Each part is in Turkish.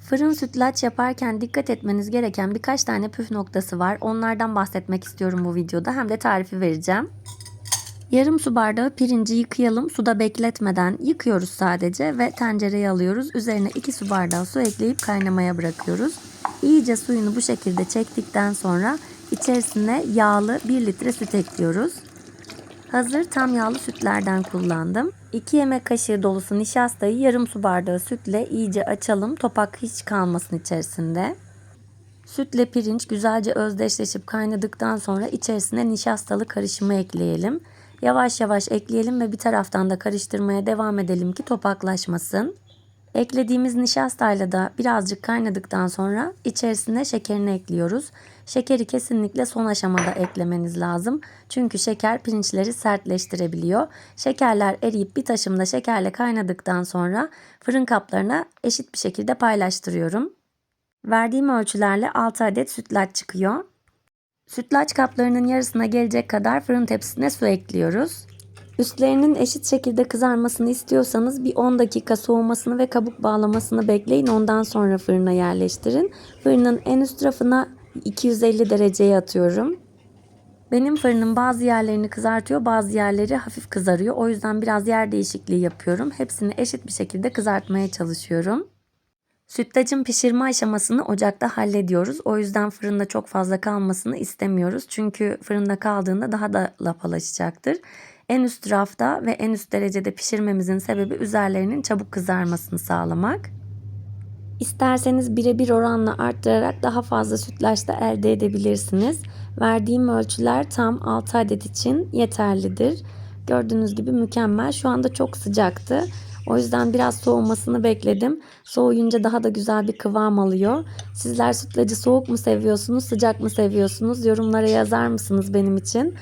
Fırın sütlaç yaparken dikkat etmeniz gereken birkaç tane püf noktası var. Onlardan bahsetmek istiyorum bu videoda. Hem de tarifi vereceğim. Yarım su bardağı pirinci yıkayalım. Suda bekletmeden yıkıyoruz sadece ve tencereye alıyoruz. Üzerine 2 su bardağı su ekleyip kaynamaya bırakıyoruz. İyice suyunu bu şekilde çektikten sonra içerisine yağlı 1 litre süt ekliyoruz. Hazır tam yağlı sütlerden kullandım. 2 yemek kaşığı dolusu nişastayı yarım su bardağı sütle iyice açalım. Topak hiç kalmasın içerisinde. Sütle pirinç güzelce özdeşleşip kaynadıktan sonra içerisine nişastalı karışımı ekleyelim. Yavaş yavaş ekleyelim ve bir taraftan da karıştırmaya devam edelim ki topaklaşmasın. Eklediğimiz nişastayla da birazcık kaynadıktan sonra içerisine şekerini ekliyoruz. Şekeri kesinlikle son aşamada eklemeniz lazım. Çünkü şeker pirinçleri sertleştirebiliyor. Şekerler eriyip bir taşımda şekerle kaynadıktan sonra fırın kaplarına eşit bir şekilde paylaştırıyorum. Verdiğim ölçülerle 6 adet sütlaç çıkıyor. Sütlaç kaplarının yarısına gelecek kadar fırın tepsisine su ekliyoruz. Üstlerinin eşit şekilde kızarmasını istiyorsanız bir 10 dakika soğumasını ve kabuk bağlamasını bekleyin. Ondan sonra fırına yerleştirin. Fırının en üst rafına 250 dereceye atıyorum. Benim fırınım bazı yerlerini kızartıyor, bazı yerleri hafif kızarıyor. O yüzden biraz yer değişikliği yapıyorum. Hepsini eşit bir şekilde kızartmaya çalışıyorum. Sütlacın pişirme aşamasını ocakta hallediyoruz. O yüzden fırında çok fazla kalmasını istemiyoruz. Çünkü fırında kaldığında daha da lapalaşacaktır. En üst rafta ve en üst derecede pişirmemizin sebebi üzerlerinin çabuk kızarmasını sağlamak. İsterseniz birebir oranla arttırarak daha fazla sütlaç da elde edebilirsiniz. Verdiğim ölçüler tam 6 adet için yeterlidir. Gördüğünüz gibi mükemmel. Şu anda çok sıcaktı. O yüzden biraz soğumasını bekledim. Soğuyunca daha da güzel bir kıvam alıyor. Sizler sütlacı soğuk mu seviyorsunuz, sıcak mı seviyorsunuz? Yorumlara yazar mısınız benim için?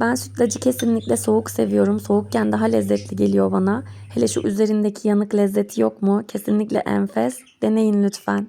Ben sütlacı kesinlikle soğuk seviyorum. Soğukken daha lezzetli geliyor bana. Hele şu üzerindeki yanık lezzeti yok mu? Kesinlikle enfes. Deneyin lütfen.